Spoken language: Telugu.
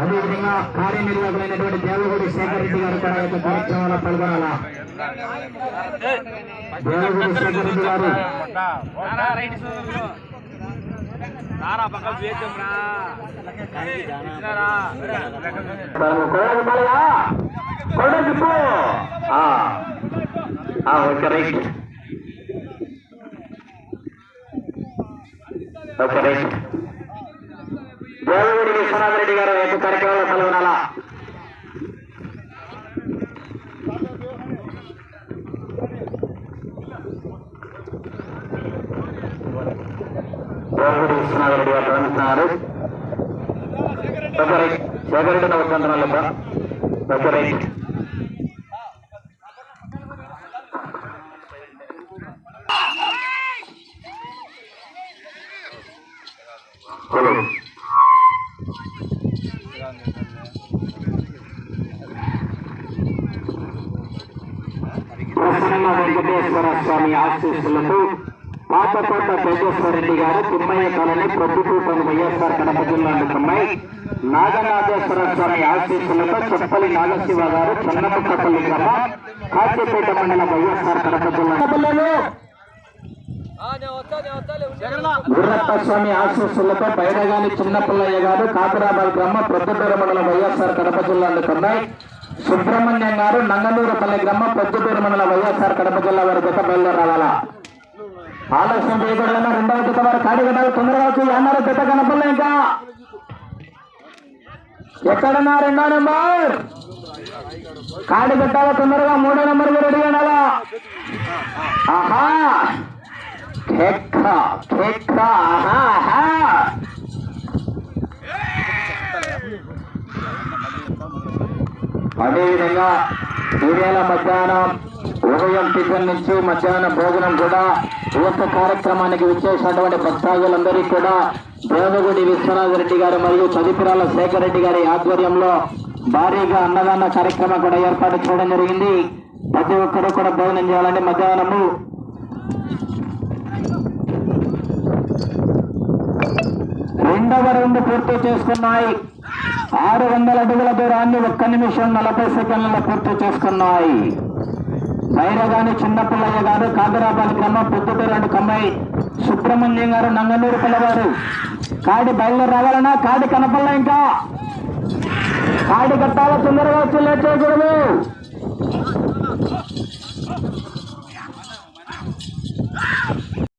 అదేవిధంగా కార్యనిర్వాహకులైనటువంటి దేవగుడి శేఖర్ రెడ్డి గారు కూడా యొక్క కార్యక్రమంలో పాల్గొనాలా? Devagudi Sekhar Reddy garu. Okay right. Okay right. Devagudi Viswanatha Reddy garu ఈ యొక్క కార్యక్రమంలో పాల్గొనాలా దేవగుడి విశ్వనాథ రెడ్డి గారు ప్రవేశిస్తున్నారు ఓకే రైట్ శేఖర్ రెడ్డి నమస్కారం ఓకే రైట్ ప్రసన్న వెంకటేశ్వర స్వామి ఆశీస్సులతో పాతకోట తేజేశ్వర గారు తిమ్మయ్య కాలనీ ప్రొద్దుటూపని వైఎస్ఆర్ కడప జిల్లా అమ్మాయి నాగనాథేశ్వర స్వామి ఆశీస్సులతో చెప్పలి నాగశివ గారు చెన్నముక్కపల్లి గ్రామం కాశీపేట మండలం వైఎస్ఆర్ కడప జిల్లా. గుర్రప్ప స్వామి ఆశీస్సులతో బైరగాని చిన్నపిల్లయ్య గారు కాకరాబాద్ గ్రామం ప్రొద్దుటూరు మండలం వైఎస్ఆర్ కడప జిల్లా అమ్మాయి సుబ్రహ్మణ్యం గారు నంగనూరుపల్లి గ్రామం ప్రొద్దుటూరు మండలం వైఎస్ఆర్ కడప జిల్లా వారి జత బయలుదేరి రావాలా ఆలస్యం చేయకూడదన్న రెండవ జత వారు కాడిగడ్డాలు తొందరగా వచ్చి అన్నారు జత కనపడలే ఇంకా. ఎక్కడన్నా రెండో నెంబర్? కాడిగడ్డాల తొందరగా? మూడో నెంబర్ రెడీ అనాలా ఆహా! అదేవిధంగా ఈవేళ మధ్యాహ్నం ఉదయం టిఫిన్ నుంచి మధ్యాహ్నం భోజనం కూడా ఈ కార్యక్రమానికి విచ్చేసినటువంటి భక్తాదులందరికీ కూడా దేవగుడి విశ్వనాథ్ రెడ్డి గారు మరియు చదిపురాల శేఖర్ రెడ్డి గారి ఆధ్వర్యంలో భారీగా అన్నదాన కార్యక్రమం కూడా ఏర్పాటు చేయడం జరిగింది. ప్రతి ఒక్కరూ కూడా భోజనం చేయాలంటే మధ్యాహ్నము రెండవ రౌండ్ పూర్తి చేసుకున్నాయి. ఆరు వందల అడుగుల దూరాన్ని ఒక్క నిమిషం నలభై సెకండ్లలో పూర్తి చేసుకున్నాయి. భైరగాని చిన్నపిల్లయ్య గారు కాదరాబాలి కమ్మ పొద్దుటూరు కమ్మాయి సుబ్రహ్మణ్యం గారు నంగనూరు పిల్లవారు. కాడి బయలుదేరి రావాలన్నా కాడి కనపల్ల ఇంకా. కాడి కట్టాల తొందరగా వచ్చి లేట్ చేయకూడదు.